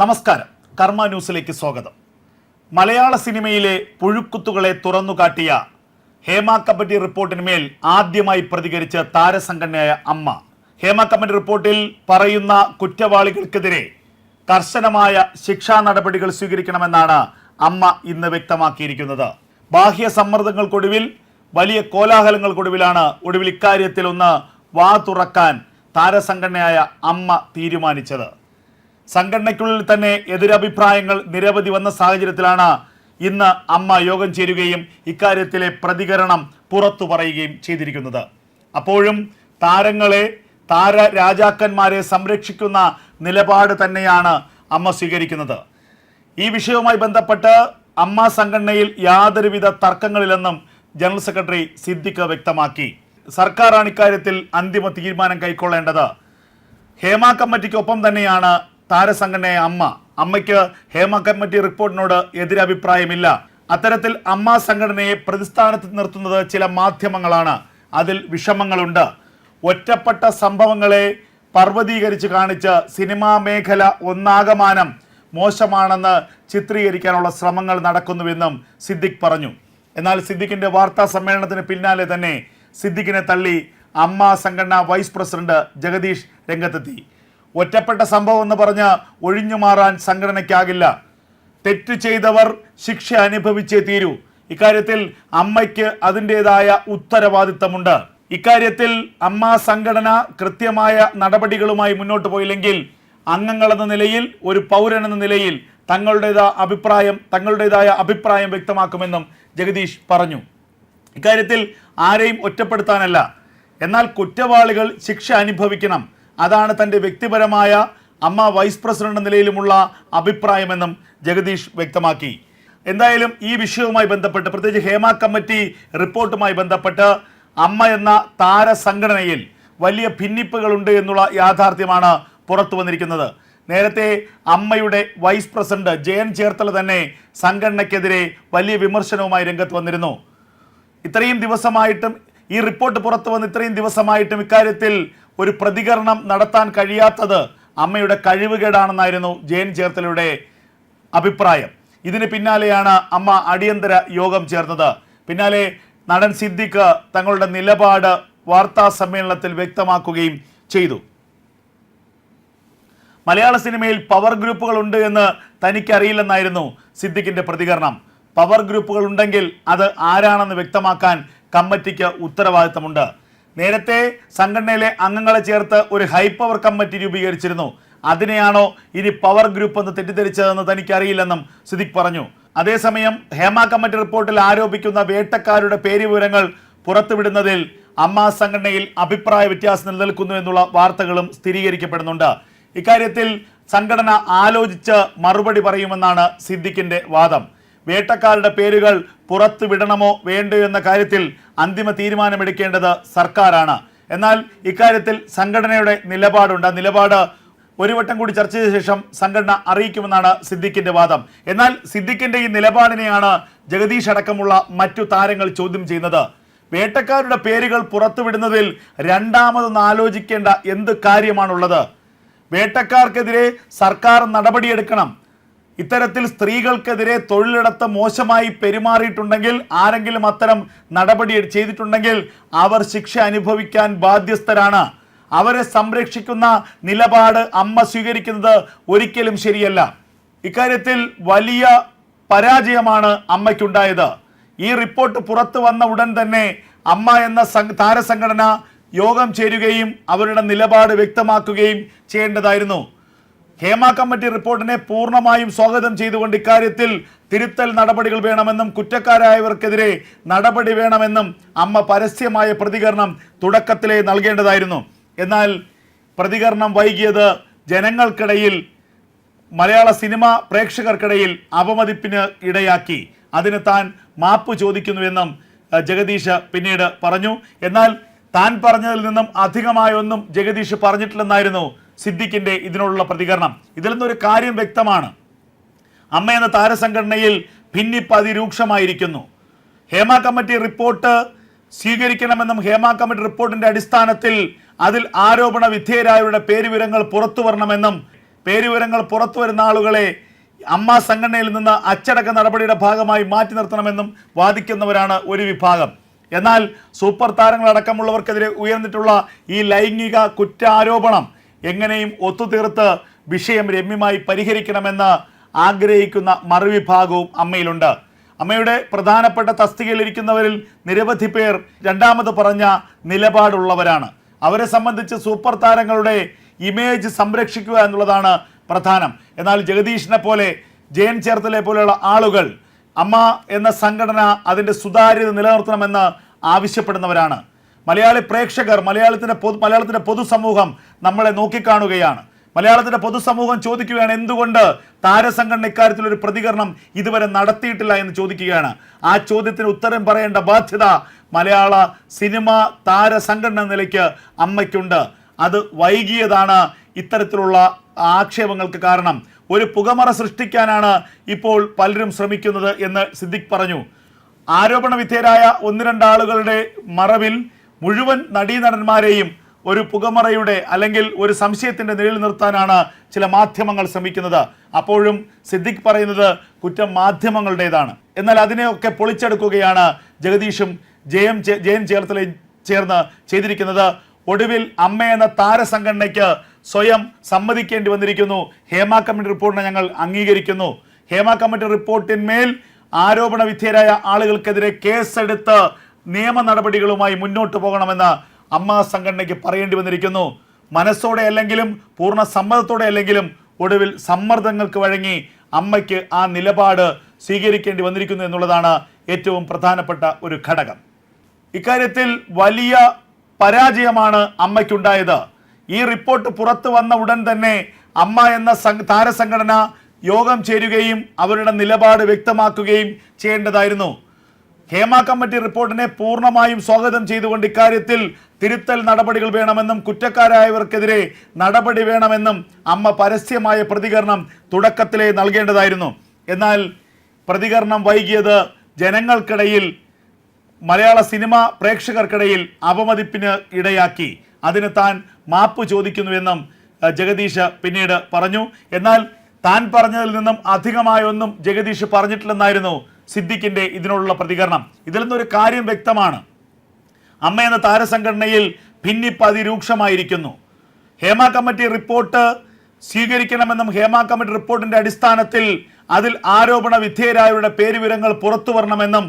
നമസ്കാരം. കർമ്മ ന്യൂസിലേക്ക് സ്വാഗതം. മലയാള സിനിമയിലെ പുഴുക്കുത്തുകളെ തുറന്നുകാട്ടിയ ഹേമ കമ്മിറ്റി റിപ്പോർട്ടിന്മേൽ ആദ്യമായി പ്രതികരിച്ച താരസംഘടനയായ അമ്മ. ഹേമ കമ്മിറ്റി റിപ്പോർട്ടിൽ പറയുന്ന കുറ്റവാളികൾക്കെതിരെ കർശനമായ ശിക്ഷാ നടപടികൾ സ്വീകരിക്കണമെന്നാണ് അമ്മ ഇന്ന് വ്യക്തമാക്കിയിരിക്കുന്നത്. ബാഹ്യ സമ്മർദ്ദങ്ങൾക്കൊടുവിൽ വലിയ കോലാഹലങ്ങൾക്കൊടുവിലാണ് ഒടുവിൽ ഇക്കാര്യത്തിൽ ഒന്ന് വാ തുറക്കാൻ താരസംഘടനയായ അമ്മ തീരുമാനിച്ചത്. സംഘടനയ്ക്കുള്ളിൽ തന്നെ എതിരഭിപ്രായങ്ങൾ നിരവധി വന്ന സാഹചര്യത്തിലാണ് ഇന്ന് അമ്മ യോഗം ചേരുകയും ഇക്കാര്യത്തിലെ പ്രതികരണം പുറത്തു പറയുകയും ചെയ്തിരിക്കുന്നത്. അപ്പോഴും താരങ്ങളെ താര രാജാക്കന്മാരെ സംരക്ഷിക്കുന്ന നിലപാട് തന്നെയാണ് അമ്മ സ്വീകരിക്കുന്നത്. ഈ വിഷയവുമായി ബന്ധപ്പെട്ട് അമ്മ സംഘടനയിൽ യാതൊരുവിധ തർക്കങ്ങളില്ലെന്നും ജനറൽ സെക്രട്ടറി സിദ്ദിഖ് വ്യക്തമാക്കി. സർക്കാരാണ് ഇക്കാര്യത്തിൽ അന്തിമ തീരുമാനം കൈക്കൊള്ളേണ്ടത്. ഹേമ കമ്മിറ്റിക്കൊപ്പം തന്നെയാണ് താരസംഘടനയായ അമ്മ. അമ്മയ്ക്ക് ഹേമ കമ്മിറ്റി റിപ്പോർട്ടിനോട് എതിരഭിപ്രായമില്ല. അത്തരത്തിൽ അമ്മ സംഘടനയെ പ്രതിസ്ഥാനത്ത് നിർത്തുന്നത് ചില മാധ്യമങ്ങളാണ്. അതിൽ വിഷമങ്ങളുണ്ട്. ഒറ്റപ്പെട്ട സംഭവങ്ങളെ പർവതീകരിച്ച് കാണിച്ച് സിനിമാ മേഖല ഒന്നാകമാനം മോശമാണെന്ന് ചിത്രീകരിക്കാനുള്ള ശ്രമങ്ങൾ നടക്കുന്നുവെന്നും സിദ്ദിഖ് പറഞ്ഞു. എന്നാൽ സിദ്ദിഖിന്റെ വാർത്താ സമ്മേളനത്തിന് പിന്നാലെ തന്നെ സിദ്ദിഖിനെ തള്ളി അമ്മ സംഘടന വൈസ് പ്രസിഡന്റ് ജഗദീഷ് രംഗത്തെത്തി. ഒറ്റപ്പെട്ട സംഭവം എന്ന് പറഞ്ഞ് ഒഴിഞ്ഞു മാറാൻ സംഘടനയ്ക്കാകില്ല. തെറ്റ് ചെയ്തവർ ശിക്ഷ അനുഭവിച്ചേ തീരൂ. ഇക്കാര്യത്തിൽ അമ്മയ്ക്ക് അതിന്റെതായ ഉത്തരവാദിത്തമുണ്ട്. ഇക്കാര്യത്തിൽ അമ്മ സംഘടന കൃത്യമായ നടപടികളുമായി മുന്നോട്ട് പോയില്ലെങ്കിൽ അംഗങ്ങളെന്ന നിലയിൽ ഒരു പൗരനെന്ന നിലയിൽ തങ്ങളുടേതായ അഭിപ്രായം തങ്ങളുടേതായ അഭിപ്രായം വ്യക്തമാക്കുമെന്നും ജഗദീഷ് പറഞ്ഞു. ഇക്കാര്യത്തിൽ ആരെയും ഒറ്റപ്പെടുത്താനല്ല. എന്നാൽ കുറ്റവാളികൾ ശിക്ഷ അനുഭവിക്കണം. അതാണ് തന്റെ വ്യക്തിപരമായ അമ്മ വൈസ് പ്രസിഡന്റ് നിലയിലുമുള്ള അഭിപ്രായമെന്നും ജഗദീഷ് വ്യക്തമാക്കി. എന്തായാലും ഈ വിഷയവുമായി ബന്ധപ്പെട്ട് പ്രത്യേകിച്ച് ഹേമ കമ്മിറ്റി റിപ്പോർട്ടുമായി ബന്ധപ്പെട്ട് അമ്മ എന്ന താരസംഘടനയിൽ വലിയ ഭിന്നിപ്പുകളുണ്ട് എന്നുള്ള യാഥാർത്ഥ്യമാണ് പുറത്തു വന്നിരിക്കുന്നത്. നേരത്തെ അമ്മയുടെ വൈസ് പ്രസിഡന്റ് ജയൻ ചേർത്തല തന്നെ സംഘടനയ്ക്കെതിരെ വലിയ വിമർശനവുമായി രംഗത്ത് വന്നിരുന്നു. ഇത്രയും ദിവസമായിട്ടും ഈ റിപ്പോർട്ട് പുറത്തു വന്ന് ഇത്രയും ദിവസമായിട്ടും ഇക്കാര്യത്തിൽ ഒരു പ്രതികരണം നടത്താൻ കഴിയാത്തത് അമ്മയുടെ കഴിവുകേടാണെന്നായിരുന്നു ജയൻ ചേർത്തലയുടെ അഭിപ്രായം. ഇതിന് പിന്നാലെയാണ് അമ്മ അടിയന്തര യോഗം ചേർന്നത്. പിന്നാലെ നടൻ സിദ്ദിഖ് തങ്ങളുടെ നിലപാട് വാർത്താ സമ്മേളനത്തിൽ വ്യക്തമാക്കുകയും ചെയ്തു. മലയാള സിനിമയിൽ പവർ ഗ്രൂപ്പുകൾ ഉണ്ട് എന്ന് തനിക്കറിയില്ലെന്നായിരുന്നു സിദ്ദിഖിന്റെ പ്രതികരണം. പവർ ഗ്രൂപ്പുകൾ ഉണ്ടെങ്കിൽ അത് ആരാണെന്ന് വ്യക്തമാക്കാൻ കമ്മിറ്റിക്ക് ഉത്തരവാദിത്തമുണ്ട്. നേരത്തെ സംഘടനയിലെ അംഗങ്ങളെ ചേർത്ത് ഒരു ഹൈ പവർ കമ്മിറ്റി രൂപീകരിച്ചിരുന്നു. അതിനെയാണോ ഇനി പവർ ഗ്രൂപ്പ് എന്ന് തെറ്റിദ്ധരിച്ചതെന്ന് തനിക്കറിയില്ലെന്നും സിദ്ദിഖ് പറഞ്ഞു. അതേസമയം ഹേമ കമ്മിറ്റി റിപ്പോർട്ടിൽ ആരോപിക്കുന്ന വേട്ടക്കാരുടെ പേര് വിവരങ്ങൾ പുറത്തുവിടുന്നതിൽ അമ്മ സംഘടനയിൽ അഭിപ്രായ വ്യത്യാസം നിലനിൽക്കുന്നു എന്നുള്ള വാർത്തകളും സ്ഥിരീകരിക്കപ്പെടുന്നുണ്ട്. ഇക്കാര്യത്തിൽ സംഘടന ആലോചിച്ച് മറുപടി പറയുമെന്നാണ് സിദ്ദിഖിന്റെ വാദം. വേട്ടക്കാരുടെ പേരുകൾ പുറത്തു വിടണമോ വേണ്ടയോ എന്ന കാര്യത്തിൽ അന്തിമ തീരുമാനമെടുക്കേണ്ടത് സർക്കാരാണ്. എന്നാൽ ഇക്കാര്യത്തിൽ സംഘടനയുടെ നിലപാടുണ്ട്. നിലപാട് ഒരു വട്ടം കൂടി ചർച്ച ചെയ്ത ശേഷം സംഘടന അറിയിക്കുമെന്നാണ് സിദ്ദിഖിന്റെ വാദം. എന്നാൽ സിദ്ദിഖിന്റെ ഈ നിലപാടിനെയാണ് ജഗദീഷ് അടക്കമുള്ള മറ്റു താരങ്ങൾ ചോദ്യം ചെയ്യുന്നത്. വേട്ടക്കാരുടെ പേരുകൾ പുറത്തുവിടുന്നതിൽ രണ്ടാമതൊന്ന് ആലോചിക്കേണ്ട എന്ത് കാര്യമാണുള്ളത്? വേട്ടക്കാർക്കെതിരെ സർക്കാർ നടപടിയെടുക്കണം. ഇത്തരത്തിൽ സ്ത്രീകൾക്കെതിരെ തൊഴിലിടത്ത് മോശമായി പെരുമാറിയിട്ടുണ്ടെങ്കിൽ ആരെങ്കിലും അത്തരം നടപടി ചെയ്തിട്ടുണ്ടെങ്കിൽ അവർ ശിക്ഷ അനുഭവിക്കാൻ ബാധ്യസ്ഥരാണ്. അവരെ സംരക്ഷിക്കുന്ന നിലപാട് അമ്മ സ്വീകരിക്കുന്നത് ഒരിക്കലും ശരിയല്ല. ഇക്കാര്യത്തിൽ വലിയ പരാജയമാണ് അമ്മയ്ക്കുണ്ടായത്. ഈ റിപ്പോർട്ട് പുറത്തു വന്ന ഉടൻ തന്നെ അമ്മ എന്ന താരസംഘടന യോഗം ചേരുകയും അവരുടെ നിലപാട് വ്യക്തമാക്കുകയും ചെയ്യേണ്ടതായിരുന്നു. ഹേമ കമ്മിറ്റി റിപ്പോർട്ടിനെ പൂർണമായും സ്വാഗതം ചെയ്തുകൊണ്ട് ഇക്കാര്യത്തിൽ തിരുത്തൽ നടപടികൾ വേണമെന്നും കുറ്റക്കാരായവർക്കെതിരെ നടപടി വേണമെന്നും അമ്മ പരസ്യമായ പ്രതികരണം തുടക്കത്തിലേ നൽകേണ്ടതായിരുന്നു. എന്നാൽ പ്രതികരണം വൈകിയത് ജനങ്ങൾക്കിടയിൽ മലയാള സിനിമ പ്രേക്ഷകർക്കിടയിൽ അപമതിപ്പിന് ഇടയാക്കി. അതിന് താൻ മാപ്പ് ചോദിക്കുന്നുവെന്നും ജഗദീഷ് പിന്നീട് പറഞ്ഞു. എന്നാൽ താൻ പറഞ്ഞതിൽ നിന്നും അധികമായൊന്നും ജഗദീഷ് പറഞ്ഞിട്ടില്ലെന്നായിരുന്നു സിദ്ദിഖിന്റെ ഇതിനുള്ള പ്രതികരണം. ഇതിൽ നിന്നൊരു കാര്യം വ്യക്തമാണ്. അമ്മ എന്ന താരസംഘടനയിൽ ഭിന്നിപ്പ് അതിരൂക്ഷമായിരിക്കുന്നു. ഹേമ കമ്മിറ്റി റിപ്പോർട്ട് സ്വീകരിക്കണമെന്നും ഹേമ കമ്മിറ്റി റിപ്പോർട്ടിന്റെ അടിസ്ഥാനത്തിൽ അതിൽ ആരോപണ വിധേയരായവരുടെ പേരുവിവരങ്ങൾ പുറത്തു വരണമെന്നും പേരുവിവരങ്ങൾ പുറത്തു വരുന്ന ആളുകളെ അമ്മ സംഘടനയിൽ നിന്ന് അച്ചടക്ക നടപടിയുടെ ഭാഗമായി മാറ്റി നിർത്തണമെന്നും വാദിക്കുന്നവരാണ് ഒരു വിഭാഗം. എന്നാൽ സൂപ്പർ താരങ്ങളടക്കമുള്ളവർക്കെതിരെ ഉയർന്നിട്ടുള്ള ഈ ലൈംഗിക കുറ്റാരോപണം എങ്ങനെയും ഒത്തുതീർത്ത് വിഷയം രമ്യമായി പരിഹരിക്കണമെന്ന് ആഗ്രഹിക്കുന്ന മറുവിഭാഗവും അമ്മയിലുണ്ട്. അമ്മയുടെ പ്രധാനപ്പെട്ട തസ്തികയിലിരിക്കുന്നവരിൽ നിരവധി പേർ രണ്ടാമത് പറഞ്ഞ നിലപാടുള്ളവരാണ്. അവരെ സംബന്ധിച്ച് സൂപ്പർ താരങ്ങളുടെ ഇമേജ് സംരക്ഷിക്കുക എന്നുള്ളതാണ് പ്രധാനം. എന്നാൽ ജഗദീഷിനെ പോലെ ജയൻ ചേർത്തലെ പോലെയുള്ള ആളുകൾ അമ്മ എന്ന സംഘടന അതിന്റെ സുതാര്യത നിലനിർത്തണമെന്ന് ആവശ്യപ്പെടുന്നവരാണ്. മലയാളി പ്രേക്ഷകർ മലയാളത്തിന്റെ പൊതു മലയാളത്തിന്റെ പൊതുസമൂഹം നമ്മളെ നോക്കിക്കാണുകയാണ്. മലയാളത്തിന്റെ പൊതുസമൂഹം ചോദിക്കുകയാണ് എന്തുകൊണ്ട് താരസംഘടന ഇക്കാര്യത്തിൽ ഒരു പ്രതികരണം ഇതുവരെ നടത്തിയിട്ടില്ല എന്ന് ചോദിക്കുകയാണ്. ആ ചോദ്യത്തിന് ഉത്തരം പറയേണ്ട ബാധ്യത മലയാള സിനിമ താരസംഘടന നിലയ്ക്ക് അമ്മയ്ക്കുണ്ട്. അത് വൈകിയതാണ് ഇത്തരത്തിലുള്ള ആക്ഷേപങ്ങൾക്ക് കാരണം. ഒരു പുകമറ സൃഷ്ടിക്കാനാണ് ഇപ്പോൾ പലരും ശ്രമിക്കുന്നത് എന്ന് സിദ്ദിഖ് പറഞ്ഞു. ആരോപണ വിധേയരായ ഒന്ന് രണ്ടാളുകളുടെ മറവിൽ മുഴുവൻ നടീനടന്മാരെയും ഒരു പുകമറയുടെ അല്ലെങ്കിൽ ഒരു സംശയത്തിന്റെ നിഴൽ നിർത്താനാണ് ചില മാധ്യമങ്ങൾ ശ്രമിക്കുന്നത്. അപ്പോഴും സിദ്ദിഖ് പറയുന്നത് കുറ്റം മാധ്യമങ്ങളുടേതാണ്. എന്നാൽ അതിനെയൊക്കെ പൊളിച്ചെടുക്കുകയാണ് ജഗദീഷും ജയം ജയൻ ചേർത്തലയും ചേർന്ന് ചെയ്തിരിക്കുന്നത്. ഒടുവിൽ അമ്മ എന്ന താരസംഘടനയ്ക്ക് സ്വയം സമ്മതിക്കേണ്ടി വന്നിരിക്കുന്നു. ഹേമ കമ്മിറ്റി റിപ്പോർട്ടിനെ ഞങ്ങൾ അംഗീകരിക്കുന്നു. ഹേമ കമ്മിറ്റി റിപ്പോർട്ടിന്മേൽ ആരോപണ വിധേയരായ ആളുകൾക്കെതിരെ കേസെടുത്ത് നിയമ നടപടികളുമായി മുന്നോട്ട് പോകണമെന്ന് അമ്മ സംഘടനയ്ക്ക് പറയേണ്ടി വന്നിരിക്കുന്നു. മനസ്സോടെ അല്ലെങ്കിലും പൂർണ സമ്മതത്തോടെ അല്ലെങ്കിലും ഒടുവിൽ സമ്മർദ്ദങ്ങൾക്ക് വഴങ്ങി അമ്മയ്ക്ക് ആ നിലപാട് സ്വീകരിക്കേണ്ടി വന്നിരിക്കുന്നു എന്നുള്ളതാണ് ഏറ്റവും പ്രധാനപ്പെട്ട ഒരു ഘടകം. ഇക്കാര്യത്തിൽ വലിയ പരാജയമാണ് അമ്മയ്ക്കുണ്ടായത്. ഈ റിപ്പോർട്ട് പുറത്തു വന്ന ഉടൻ തന്നെ അമ്മ എന്ന താരസംഘടന യോഗം ചേരുകയും അവരുടെ നിലപാട് വ്യക്തമാക്കുകയും ചെയ്യേണ്ടതായിരുന്നു. ഹേമ കമ്മിറ്റി റിപ്പോർട്ടിനെ പൂർണമായും സ്വാഗതം ചെയ്തുകൊണ്ട് ഇക്കാര്യത്തിൽ തിരുത്തൽ നടപടികൾ വേണമെന്നും കുറ്റക്കാരായവർക്കെതിരെ നടപടി വേണമെന്നും അമ്മ പരസ്യമായ പ്രതികരണം തുടക്കത്തിലേ നൽകേണ്ടതായിരുന്നു. എന്നാൽ പ്രതികരണം വൈകിയത് ജനങ്ങൾക്കിടയിൽ മലയാള സിനിമ പ്രേക്ഷകർക്കിടയിൽ അപമതിപ്പിന് ഇടയാക്കി. അതിന് താൻ മാപ്പ് ചോദിക്കുന്നുവെന്നും ജഗദീഷ് പിന്നീട് പറഞ്ഞു. എന്നാൽ താൻ പറഞ്ഞതിൽ നിന്നും അധികമായൊന്നും ജഗദീഷ് പറഞ്ഞിട്ടില്ലെന്നായിരുന്നു സിദ്ദിഖിന്റെ ഇതിനുള്ള പ്രതികരണം. ഇതിൽ നിന്നൊരു കാര്യം വ്യക്തമാണ്. അമ്മ എന്ന താരസംഘടനയിൽ ഭിന്നിപ്പ് അതിരൂക്ഷമായിരിക്കുന്നു. ഹേമ കമ്മിറ്റി റിപ്പോർട്ട് സ്വീകരിക്കണമെന്നും ഹേമ കമ്മിറ്റി റിപ്പോർട്ടിന്റെ അടിസ്ഥാനത്തിൽ അതിൽ ആരോപണ വിധേയരായവരുടെ പേരുവിവരങ്ങൾ പുറത്തു വരണമെന്നും